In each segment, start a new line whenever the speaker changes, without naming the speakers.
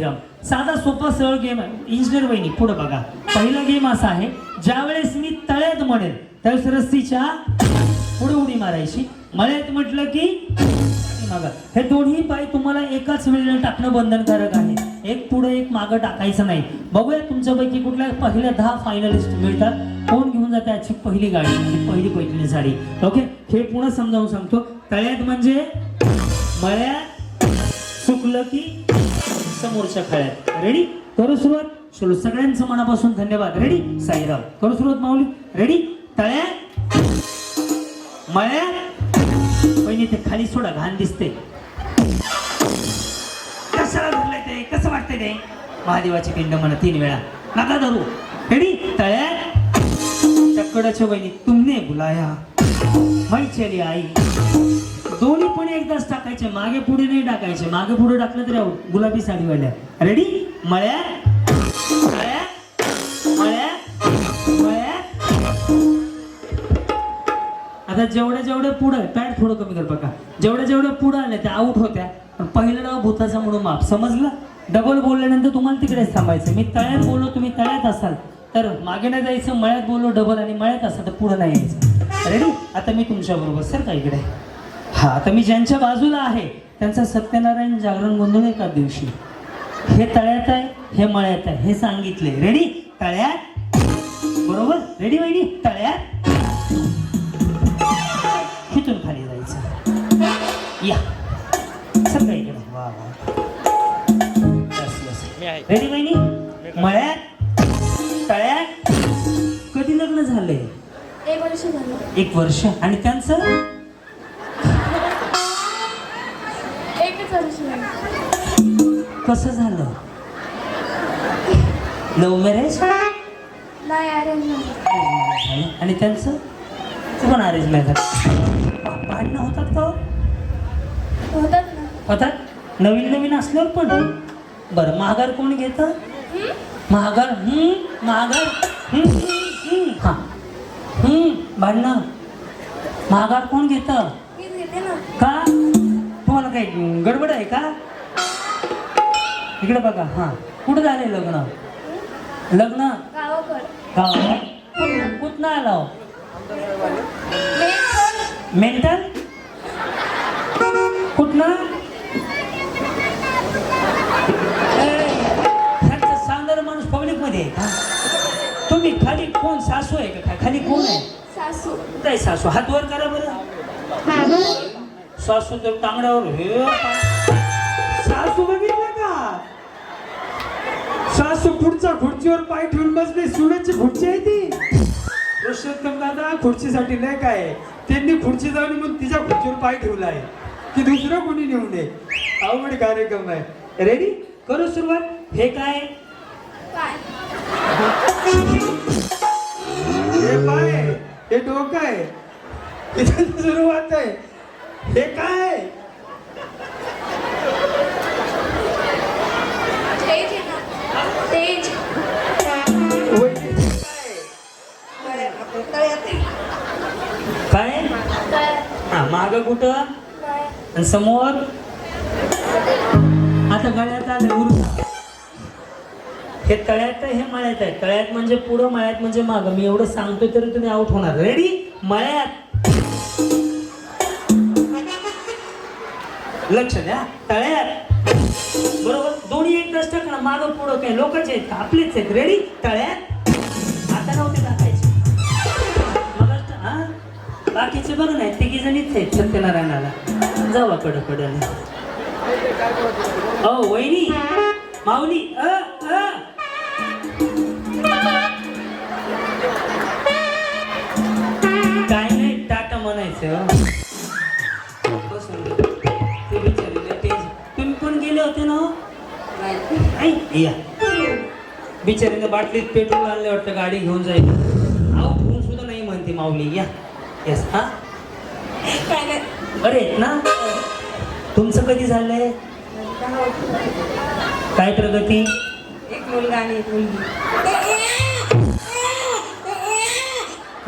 साईराम साधा सोपा सरळ गेम आहे. इंजिनियर वहिनी पुढे बघा. पहिला गेम असा आहे ज्यावेळेस मी तळ्यात म्हणेल त्यावेळेस रस्सीच्या पुढे उडी मारायची. मळ्यात म्हटलं की मागा. हे दोन्ही पाय तुम्हाला एकाच वेळेला टाकणं बंधनकारक आहे. एक पुढे एक मागं टाकायचं नाही. बघूया तुमच्यापैकी कुठल्या पहिल्या दहा फायनलिस्ट मिळतात. कोण घेऊन जाते याची पहिली गाडी म्हणजे पहिली पैठणी साडी. ओके हे पुन्हा समजावून सांगतो. तळ्यात म्हणजे मळ्यात चुकलं की समोरच्या खळ्यात रेडी करू सुरुवात? चलो सगळ्यांचं मनापासून धन्यवाद. रेडी साईराव करू सुरुवात माऊली. रेडी तळ्या? मळ्या? पहिली ते खाली सोडा. घाण दिसते. कशाला धरलंय ते? कसं वाटतंय ते? महादेवाची पिंड म्हणा तीन वेळा. नका धरू. रेडी तळ्या? चक्कडाच्या बहिणी तुमने बुलाया. मै आई. दोन्ही पण एकदाच टाकायचे मागे पुढे नाही टाकायचे. मागे पुढे टाकलं तरी गुलाबी साडी वाल्या. रेडी मळ्या? मळ्या? मळ्या? आता जेवढ्या जेवढ्या पुढं पॅड थोडं कमी कर बघा. जेवढ्या जेवढ्या पुढं आल्या त्या आऊट होत्या. पण पहिलं नाव भूताचा म्हणून माप समजलं? डबल बोलल्यानंतर तुम्हाला तिकडेच थांबायचं. मी तळ्यात बोललो तुम्ही तळ्यात असाल. तर मागे नाही जायचं मळ्यात बोललो डबल आणि मळ्यात असाल तर पुढं नाही यायचं. रेडी आता मी तुमच्या बरोबर सर का इकडे? हा आता मी ज्यांच्या बाजूला आहे त्यांचा सत्यनारायण जागरण गोंधळ एका दिवशी. हे तळ्यात आहे हे मळ्यात आहे हे सांगितले रेडी तळ्यात? बरोबर? रेडी वहिनी? तळ्यात? इथून खाली जायचं. या. इकडे वा वा. बस बस. रेडी बहिणी मळ्यात? तळ्यात? कधी लग्न झालंय?
एक वर्ष झालं.
एक वर्ष. आणि त्यांचं? कसं झालं? लव्ह मॅरेज
नाही अरेंज झालं.
आणि त्यांचं? पण अरेंज मॅरेज भांडणं होतात का हो?
होतात ना.
होतात? नवीन नवीन असल्यावर पण. बरं महागार कोण घेतं? महागार हम्म? महागार? हम्म. हा. भांडणं. महागार कोण घेतं? का? तुम्हाला काही गडबड आहे का? इकडे बघा हा. कुठं झाले लग्न? लग्न? कुठं आला हो? मेंटल कुठनं? सांगणारा माणूस पब्लिकमध्ये तुम्ही खाली कोण? सासू आहे का? खाली कोण आहे?
सासू.
काय सासू. हात वर करा बरं. सासू तर टांगड्यावर हे पा- सासू सासू पुढच्या खुर्चीवर पाय ठेवून बसले. सुनेची खुर्ची आहे ती. पुरुषोत्तम दादा खुर्चीसाठी नाही काय त्यांनी खुर्ची जाऊन मग तिच्या खुर्चीवर पाय ठेवला आहे की दुसरं कोणी नेऊ नये. अवघड कार्यक्रम आहे. रेडी करू सुरुवात. हे काय? हे पाय. हे डोकं आहे. सुरुवात आहे. हे काय? माग कुठं? आणि समोर? आता गळ्यात आलं उरता हे तळ्यात आहे हे मळ्यात आहे. तळ्यात म्हणजे पुढं मळ्यात म्हणजे माग. मी एवढं सांगतोय तरी तुम्ही आउट होणार. रेडी मळ्यात. लक्ष द्या. तळ्यात. बरोबर? दोन्ही एक दस माग पुढं काय? लोकच आहेत आपलेच आहेत. रेडी तळ्यात. आता नव्हते बाकीचे बरं नाही तिघी जणीच आहेत सत्यनारायणाला. जाऊ कडं कडं अहो वहिनी माऊली अ अ. काय नाही टाटा म्हणायचं ते तुम्ही पण गेले होते ना नाही या. बिचारीनं बाटलीत पेट्रोल आणले वाटतं गाडी घेऊन जाईल. अहो फोन सुद्धा नाही म्हणते माऊली या. येस हा?
काय काय
बरे आहेत ना? तुमचं कधी झालंय? काय प्रगती?
एक मुलगा आणि एक मुलगी.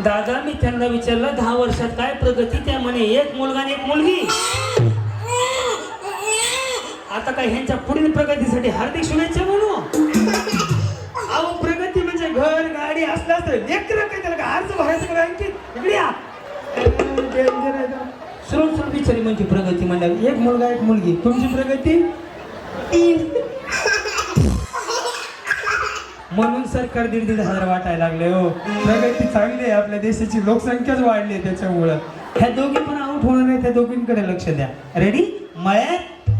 दादा मी त्यांना विचारलं दहा वर्षात काय प्रगती त्या म्हणे एक मुलगा आणि एक मुलगी. आता काय ह्यांच्या पुढील प्रगतीसाठी हार्दिक शुभेच्छा म्हणू? अहो प्रगती म्हणजे घर गाडी असलं असतं. लेकरं काय त्याला अर्ज भरायचं का बँकेत? इकडे या श्रोत श्रोत बिचारी म्हणजे प्रगती म्हणजे एक मुलगा एक मुलगी तुमची प्रगती म्हणून सरकार दीड दीड हजार वाटायला लागले हो प्रगती चांगली आहे आपल्या देशाची लोकसंख्याच वाढली आहे त्याच्यामुळं ह्या दोघी पण आउट होणार नाही त्या दोघींकडे लक्ष द्या रेडी मळ्यात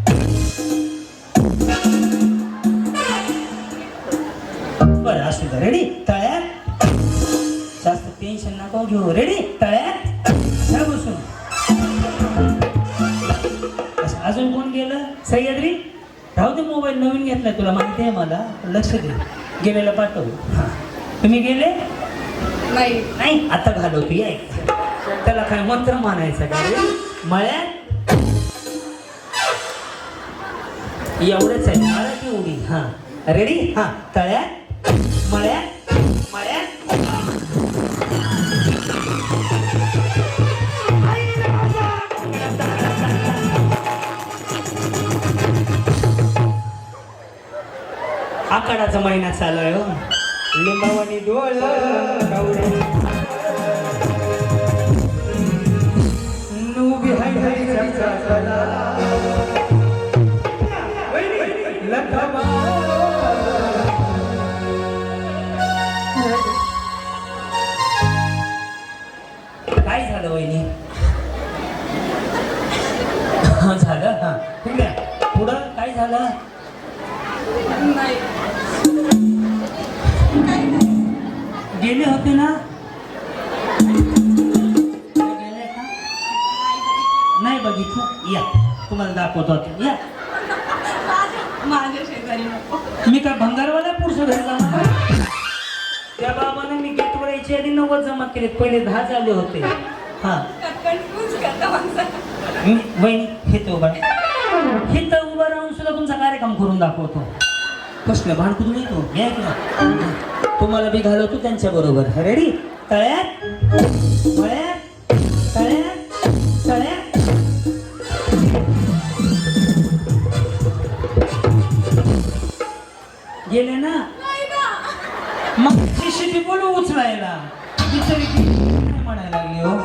बरं असू द्या रेडी तळ्यात जास्त टेन्शन नको घेऊ. रेडी तळ्यात मोबाईल नवीन घेतलाय तुला माहिती आहे मला? लक्ष दे. गेलेला पाठव. हा. तुम्ही गेले?
नाही.
नाही? आता घालवतो या. त्याला काय मंत्र मानायचं का रे? मळ्यात? एवढंच आहे. मराठी उडी हा. रेडी हा. तळ्यात? मळ्यात मळ्यात? आकाडाचा महिना चालू आहे हो. लिंबावानी डोळ उभी हाय हाय काय झालं वहिनी? हा, झालं? हा ठीक आहे. पुढं काय झालं? गेले होते ना? नाही बघितलं. या. तुम्हाला दाखवतो. या.
माझ्या शेजारी
मी काय भंगारवाला पुरुष जाणार त्या बाबाने मी गेटवर यायची आधी नव्वद जमा केले पहिले दहा झाले होते. हा. वहिनी हे तो उभा हे तर तुमचा कार्यक्रम करून दाखवतो. कसलं भांडकुद येतो. तो घ्या तुम्हाला बी घालवतो त्यांच्या बरोबर. रेडी तळ्यात? मळ्यात? तळ्यात? तळ्यात? गेले ना? मग शिशी बोलू उचलायला. बिचारी म्हणायला लागली हो.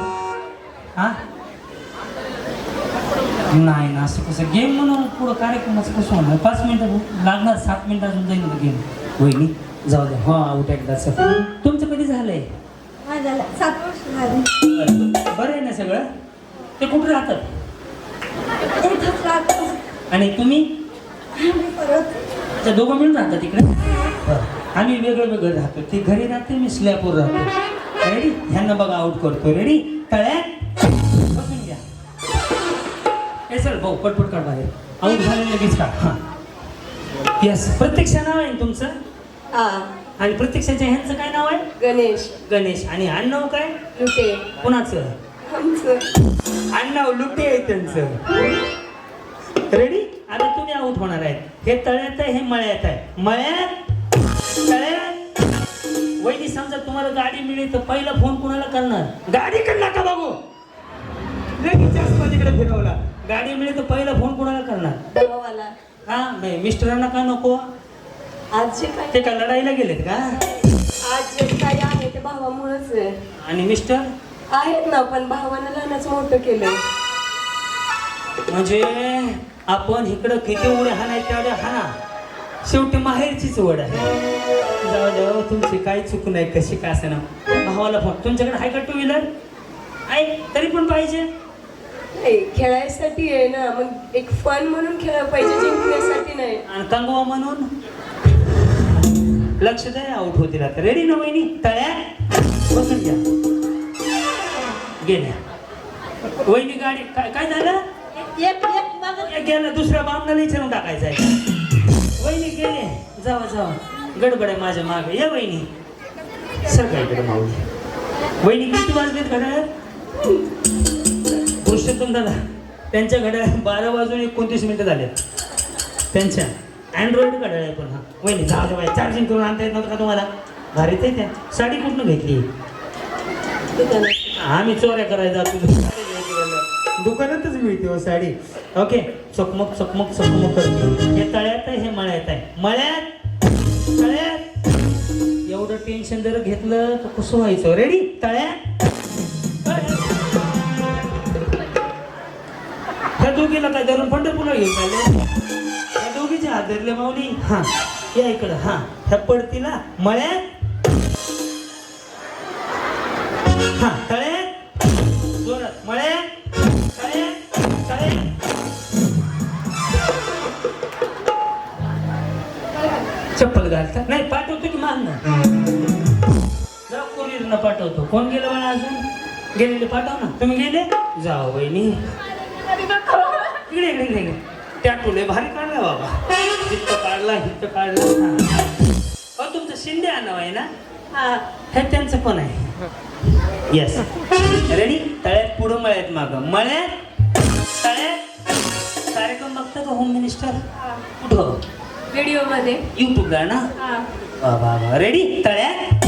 हा? नाही ना असं कसं? गेम म्हणून पुढं कार्यक्रमाचं कसं होणार? पाच मिनिटं लागणार सात मिनिटं अजून जाईल ना गेम वहिनी जाऊ द्या हो आउट एकदाचं तुमचं कधी झालंय?
माझ्याला सात वर्ष झाले.
बरं आहे ना सगळं? ते कुठं राहतात? आणि तुम्ही?
आम्ही परत.
त्या दोघं मिळून राहतात तिकडे. आम्ही वेगळं वेगळं राहतो. ते घरी राहते मी स्लॅपवर राहतो. रेडी ह्यांना बघा आउट करतो रेडी तळ्यात? ए सर भाऊ पटपट काढ बाहेर. आउट झाले लगेच का हां. यस प्रत्यक्षा नाव आहे ना तुमचं?
हा
आणि प्रत्यक्षाच्या ह्यांचं काय नाव आहे?
गणेश.
गणेश. आणि आडनाव काय?
लुटे.
कुणाचं?
आमचं.
आडनाव लुटे आहे त्यांचं. रेडी आता तुम्ही आउट होणार आहेत. हे तळ्यात आहे हे मळ्यात आहे. मळ्यात? तळ्यात? वहिनी समजा तुम्हाला गाडी मिळेल तर पहिला फोन कुणाला करणार? गाडी कडला का बघू. लगेच जास्त माझ्याकडे फिरवला. गाडी मिळेल तर पहिला फोन कुणाला करणार?
भावाला.
हा नाही मिस्टरांना का नको?
आज जे काय
ते का लढाईला गेलेत का?
आज जे काही आहे ते भावामुळेच आहे.
आणि मिस्टर?
आहेत ना पण भावानं लहानच मोठं केलंय.
म्हणजे आपण इकडं किती उड्या हाणाय तेवढ्या हाना शेवटी माहेरचीच ओढ आहे. जाऊ जाऊ तुमची काही चूक नाही कशी का ना भावाला फोन. तुमच्याकडे आहे का टू व्हीलर आहे तरी पण पाहिजे.
नाही खेळायसाठी आहे ना मग एक फन म्हणून खेळायला पाहिजे जिंकण्यासाठी नाही.
आणि कंगवा म्हणून? लक्ष द्या आउट होतील आता. रेडी ना वहिनी? तळ्या? बसून घ्या. गेल्या. वहिनी गाडी काय काय झालं? गेला दुसऱ्या बामणाला विचारून टाकायचं आहे वहिनी गेले. जावा जावा. गडबड आहे माझ्या मागे. या वहिनी. सगळीकडे माऊली. वहिनी किती वाजलेत घड्याळात पुरुषोत्तम दादा त्यांच्या घड्याळात बारा वाजून एकोणतीस मिनिटं झालेत. त्यांच्या अँड्रॉइड घड्याळ आहे पण हा. वहिनी जाऊ दे चार्जिंग करून आणता येत नव्हतं का तुम्हाला? भारीच आहे त्या साडी कुठनं घेतली? आम्ही चोऱ्या म्हणलं. दुकानातच मिळते हो साडी. ओके चकमक चकमक चकमक करते. हे तळ्यात आहे हे मळ्यात आहे. मळ्यात? तळ्यात? एवढं टेन्शन जर घेतलं तर कसं व्हायचं? रेडी तळ्यात? दोघीला काय धरून पंढरपूरला घेऊन चालले? त्या दोघीचे हात धरले माऊली. हा. या इकडं हा. ह्या पडतीला मळ्यात. हा तळ्यात. जोरात मळ्यात. तळ्यात तळ्यात. चप्पल घालता? नाही पाठवतो की मान ना कुरिअरनं पाठवतो. कोण गेलं मला अजून? गेलेले पाठव ना. तुम्ही गेले? जाओ बहिणी इकडे इकडे इकडे इकडे त्या टोले भारी काढला बाबा. हिथं काढला हिथं काढला. हा. अहो तुमचं शिंदे आणाव आहे ना?
हा.
हे त्यांचं पण आहे. येस रेडी तळ्यात पुढं मळ्यात मागं. मळ्यात तळ्यात. कार्यक्रम बघता का होम मिनिस्टर कुठं?
व्हिडिओमध्ये
युट्यूबला ना?
हा.
वा रेडी तळ्यात.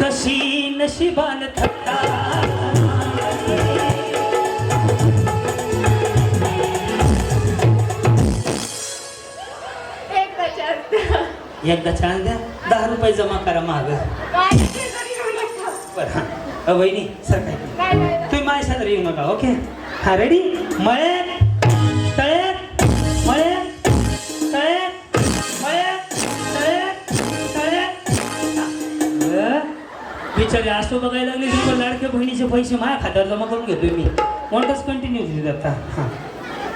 कशी नशिबान थट्टा?
एकदा
छान द्या. दहा रुपये जमा करा माग. बरं हा. अ, वहिनी सर काय? तुम्ही माझ्या शेजारी येऊ नका ओके? हा रेडी मळ्यात तळ्यात मळ्यात तळ्यात मळ्यात तळ्यात तळ्यात बिचारी असं बघायला लागले मला लाडक्या बहिणीचे पैसे माझ्या खात्यावर जमा करून घेतोय मी. कोणताच कंटिन्यू दिले आता? हां.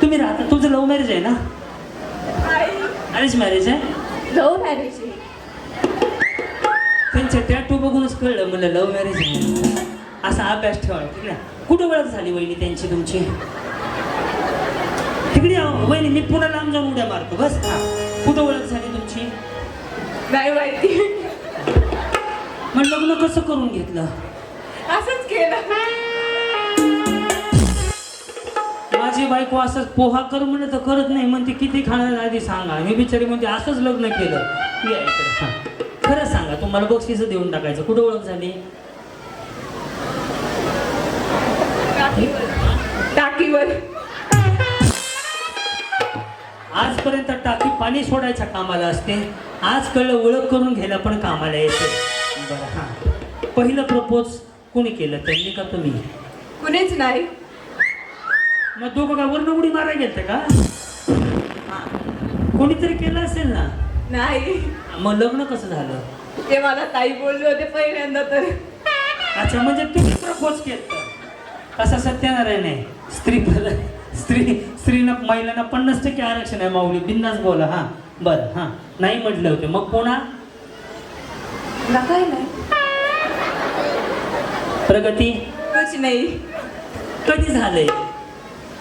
तुम्ही राहता तुमचं लव्ह मॅरेज आहे ना? अरेंज मॅरेज आहे?
लव्ह मॅरेज
त्यांच्या टॅटू बघूनच कळलं मला लव्ह मॅरेज असा अभ्यास ठेवा ठीक आहे कुठं ओळख झाली वहिनी त्यांची तुमची? तिकडे वहिनी मी पुन्हा लांब जाऊन उड्या मारतो बस. हा. कुठं ओळख झाली तुमची?
नाही माहिती.
मग लग्न कसं करून घेतलं?
असंच केलं.
माझी बायको असंच पोहा कर म्हणलं तर करत नाही म्हणते किती खाणार आधी सांगा. मी बिचारी म्हणते असंच लग्न केलं. खरं सांगा तुम्हाला बक्षीस देऊन टाकायचं. कुठं ओळख झाली
टाकीवर.
आजपर्यंत टाकी पाणी सोडायच्या कामाला असते. आज कळलं ओळख करून घ्यायला पण कामाला येते. बरं हां. पहिलं प्रपोज कोणी केलं त्यांनी का तुम्ही?
कुणीच नाही.
मग दोघं का वर्ण उडी मारायला गेलते का? हां. कोणीतरी केलं असेल ना?
नाही.
मग लग्न कसं झालं?
ते मला ताई बोलले होते पहिल्यांदा तर.
अच्छा म्हणजे तुम्ही प्रपोज केलं. असं सत्यनारायण आहे. स्त्री स्त्री स्त्रीनं महिलांना पन्नास टक्के आरक्षण आहे माऊली. बिंदास बोला हां. बरं हां. नाही म्हटलं होते. मग कोणा?
काय नाही
प्रगती?
नाही.
कधी झालंय?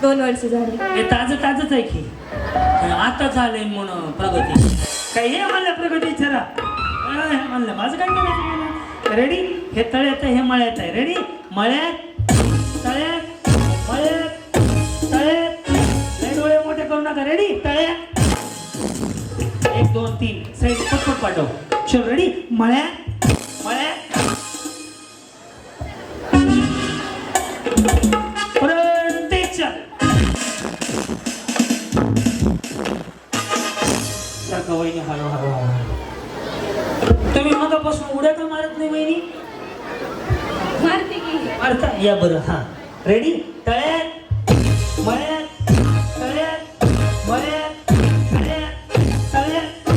दोन वर्ष झाली.
हे ताजं ताजंच आहे की. आता झालंय म्हणून प्रगती. काय हे म्हणलं प्रगती विचारा अं, हे म्हणलं माझं काय करायचं रेडी हे तळ्यात आहे हे मळ्यात आहे. रेडी मळ्यात तळ्यात मळ्यात तळ्यात. लय डोळे मोठे करू नका. रेडी तळ्यात. एक दोन तीन. साईड पटपट पाठव. चल रेडी मळ्यात मळ्यात. वहिनी हळू हळू तुम्ही मगापासून उड्या का मारत नाही वहिनी?
मारते की?
मारता? या बरं हा. रेडी तळ्यात मळ्यात तळ्यात मळ्यात तळ्यात तळ्यात.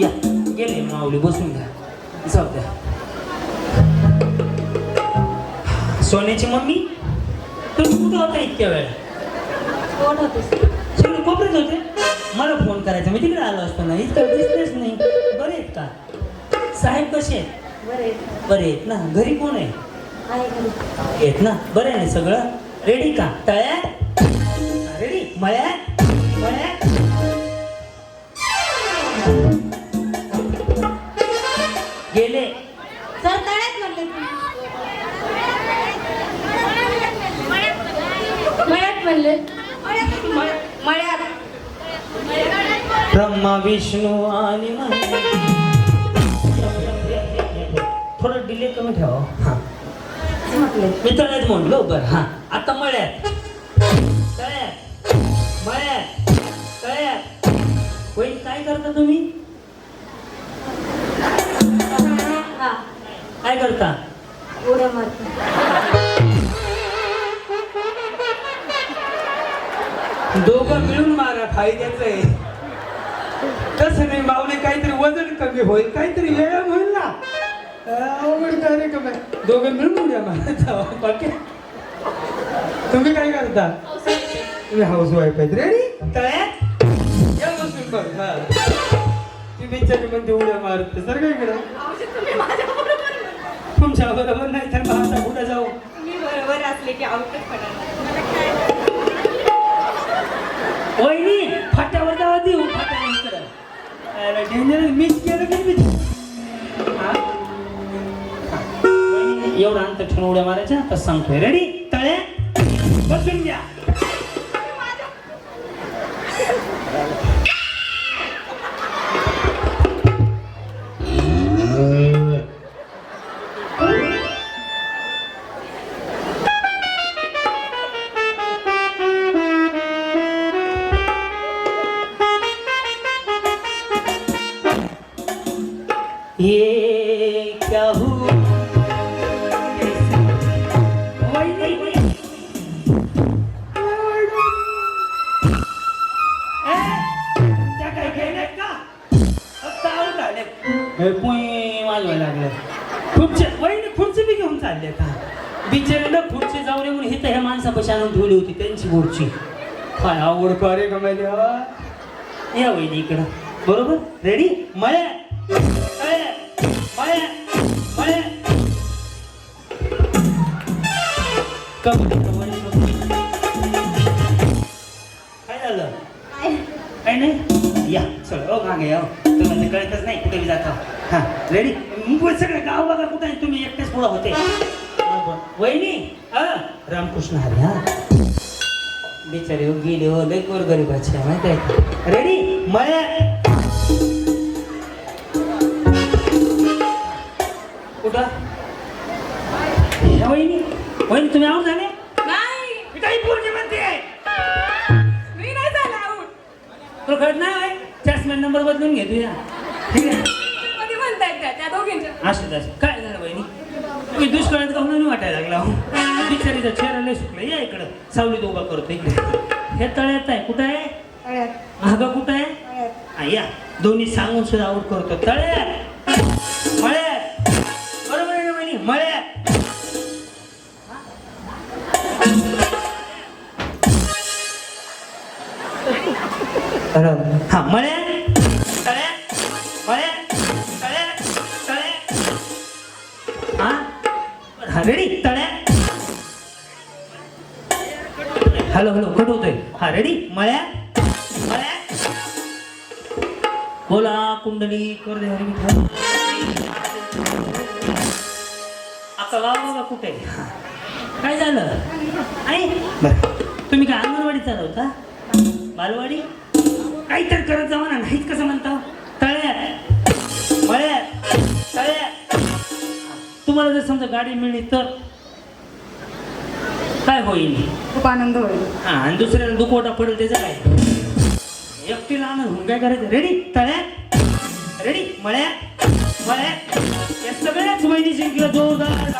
या गेले माऊली बसून घ्या. जाऊ द्या. सोन्याची मम्मी? तुम्ही कुठं होता इतक्या वेळ?
कोण
सगळे कोपऱ्यात होते? मला फोन करायचा. मी तिकडे आलो असतो ना इतकं दिसलेच नाही. बरे आहेत का? साहेब कसे आहेत?
बरे
आहेत. ना. घरी कोण आहे? आहेत ना. बरं आहे ना सगळं. रेडी का? तळ्यात रेडी मळ्यात? मळ्यात? गेले.
सर तळ्यात म्हणले मळ्यात म्हणले. मळ्यात.
ब्रह्मा विष्णू आणि. थोडं डिले कमी ठेवा. हा. मी तळ्यात म्हणलो बरं हा. आता मळ्यात. तळ्यात. मळ्यात. तळ्यात. होईल काय करता तुम्ही?
हा.
काय करता?
उड्या मारतो
दोघं मिळून मारा फायद्याचं आहे तसं नाही माऊली काहीतरी वजन कमी होईल काहीतरी वेळ होईल ना. अवघड कार्यक्रम आहे. दोघं मिळून उड्या मारा बाकी? तुम्ही काय करता? तुम्ही हाऊस वाईफ आहेत. रेडी
तळ्यात
या बसून बघ हा. ती बिचारी म्हणते उड्या मारते सर काय करा
तुमच्या बरोबर नाही तर माझा कुठं जाऊ?
मी बरोबर असले की आउटच पडणार
वहिनी फाट्यावर जावा देऊ फाट्यावर
मिस केलं की मी.
वहिनी, एवढं ठेवून उड्या मारायच्या तर सांगतोय. रेडी तळ्या बसून घ्या. चालले का बिचारीला खुर्ची जाऊ नये म्हणून हिथं ह्या माणसापाशी आणून ठेवली होती त्यांची खुर्ची. काय आवड
कार्यक्रम आहे देवा
या वहिनी इकडं बरोबर? रेडी मळे कबड्डी काय झालं? काय? नाही? या चल ओ मागे या तुम्हाला कळतच नाही कुठे जाता हा रेडी सगळं गाव बघा कुठे आहे तुम्ही एकटेच पुढं होते. वहिनी हा रामकृष्ण हरी हा. बिचारे हो गेले हो लई गोर गरीबाचे माहिती आहे रेडी मळ्या कुठं? वहिनी. वहिनी तुम्ही आऊट झाले?
नाही.
मी काही पोरगी म्हणते
मी नाही झाला आउट
तुला कळत नाही होय? चॅसमॅन नंबर बदलून घे तुझ्या ठीक आहे.
कधी म्हणतायत त्या? त्या दोघींच्या.
असं असं काय झालं बहिणी? तुम्ही दुष्काळात म्हणून वाटायला लागला हो. बिचारीचा चेहरा लय सुकला. या इकडं. सावलीत उभा करतो इकडे. हे तळ्यात आहे. कुठं आहे?
तळ्यात.
महागा कुठं आहे?
तळ्यात.
हा, या. दोन्ही सांगून सुद्धा आऊट करतो. तळ्यात. मळ्यात. बरोबर आहे ना बहिणी? मळ्यात. हा मळ्यात तळ्यात मळ्यात तळ्यात तळे हा हा रेडी तळ्यात हॅलो हॅलो कट होतोय हा रेडी मळ्या मळ्या बोला कुंडली कर दे हरी आता गाव बघा कुठे हा. काय झालं? आई बरं तुम्ही काय अंगणवाडी चालवता बालवाडी? काहीतरी करत जावा ना नाहीत कसं म्हणता? तळ्यात मळ्यात तळ्यात तुम्हाला जर समजा गाडी मिळली तर? काय होईल?
खूप आनंद होईल.
हा आणि दुसऱ्याला दुखवटा पडेल त्याचं काय एकटीला आनंद होऊन काय करायचं? रेडी तळ्यात रेडी मळ्यात मळ्यात या सगळ्याच वहिनी जिंकलं जोरदार.